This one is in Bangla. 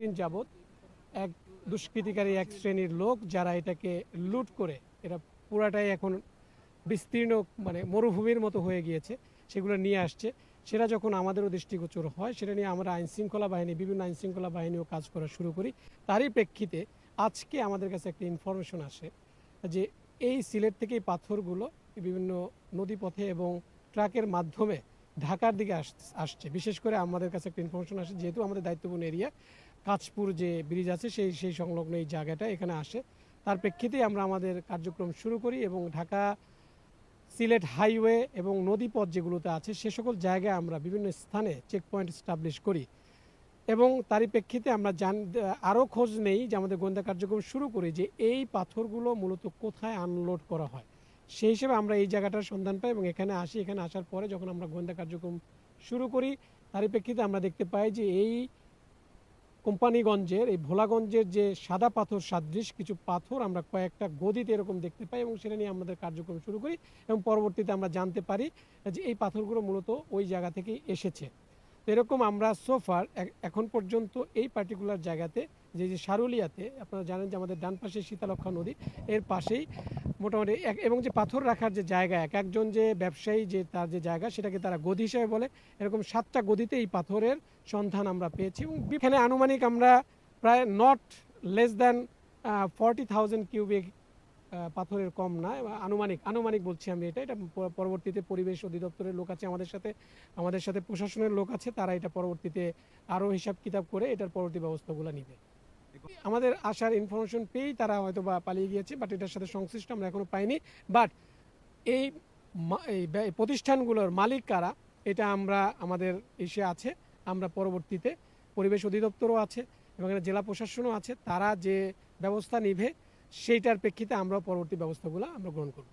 দিন যাবৎ এক দুষ্কৃতিকারী এক শ্রেণির লোক যারা এটাকে লুট করে এটা পুরাটাই এখন বিস্তীর্ণ মানে মরুভূমির মতো হয়ে গিয়েছে, সেগুলো নিয়ে আসছে। সেটা যখন আমাদেরও দৃষ্টিগোচর হয়, সেটা নিয়ে আমরা আইনশৃঙ্খলা বাহিনী, বিভিন্ন আইনশৃঙ্খলা বাহিনীও কাজ করা শুরু করি। তারই প্রেক্ষিতে আজকে আমাদের কাছে একটা ইনফরমেশন আসে যে এই সিলেট থেকে পাথরগুলো বিভিন্ন নদীপথে এবং ট্রাকের মাধ্যমে ঢাকার দিকে আস- আসছে। বিশেষ করে আমাদের কাছে একটা ইনফরমেশন আসে, যেহেতু আমাদের দায়িত্বপূর্ণ এরিয়া কাঁচপুর যে ব্রিজ আছে, সেই সেই সংলগ্ন এই জায়গাটা এখানে আসে। তার প্রেক্ষিতেই আমরা আমাদের কার্যক্রম শুরু করি এবং ঢাকা সিলেট হাইওয়ে এবং নদীপথ যেগুলোতে আছে, সে সকল জায়গায় আমরা বিভিন্ন স্থানে চেক পয়েন্ট স্টাবলিশ করি। এবং তারই প্রেক্ষিতে আমরা জান, আরও খোঁজ নেই যে আমাদের গোয়েন্দা কার্যক্রম শুরু করি যে এই পাথরগুলো মূলত কোথায় আনলোড করা হয়। সেই হিসেবে আমরা এই জায়গাটার সন্ধান পাই এবং এখানে আসি। এখানে আসার পরে যখন আমরা গোয়েন্দা কার্যক্রম শুরু করি, তারই প্রেক্ষিতে আমরা দেখতে পাই যে এই কোম্পানিগঞ্জের, এই ভোলাগঞ্জের যে সাদা পাথর সাদৃশ কিছু পাথর আমরা কয়েকটা গদিতে এরকম দেখতে পাই এবং সেটা নিয়ে আমাদের কার্যক্রম শুরু করি এবং পরবর্তীতে আমরা জানতে পারি যে এই পাথরগুলো মূলত ওই জায়গা থেকেই এসেছে। এরকম আমরা সোফার এখন পর্যন্ত এই পার্টিকুলার জায়গাতে যে যে সারুলিয়াতে, আপনারা জানেন যে আমাদের ডান পাশে শীতালক্ষা নদী, এর পাশেই মোটামুটি এক- এবং যে পাথর রাখার যে জায়গা, এক একজন যে ব্যবসায়ী যে তার যে জায়গা, সেটাকে তারা গদি হিসেবে বলে। এরকম সাতটা গদিতে এই পাথরের সন্ধান আমরা পেয়েছি এবং এখানে আনুমানিক আমরা প্রায় not less than forty thousand cubic পাথরের কম না আনুমানিক আনুমানিক বলছি আমি এটা। এটা পরবর্তীতে পরিবেশ অধিদপ্তরের লোক আছে, আমাদের সাথে আমাদের সাথে প্রশাসনের লোক আছে, তারা এটা পরবর্তীতে আরও হিসাব কিতাব করে এটার পরবর্তী ব্যবস্থাগুলো নিবে। আমাদের আসার ইনফরমেশন পেয়েই তারা হয়তো বা পালিয়ে গিয়েছে বাট এটার সাথে সংশ্লিষ্ট আমরা এখনও পাইনি। বাট এই প্রতিষ্ঠানগুলোর মালিক কারা, এটা আমরা, আমাদের এসে আছে, আমরা পরবর্তীতে পরিবেশ অধিদপ্তরও আছে এবং এখানে জেলা প্রশাসনও আছে, তারা যে ব্যবস্থা নিভে সেইটার প্রেক্ষিতে আমরা পরবর্তী ব্যবস্থাগুলো আমরা গ্রহণ করব।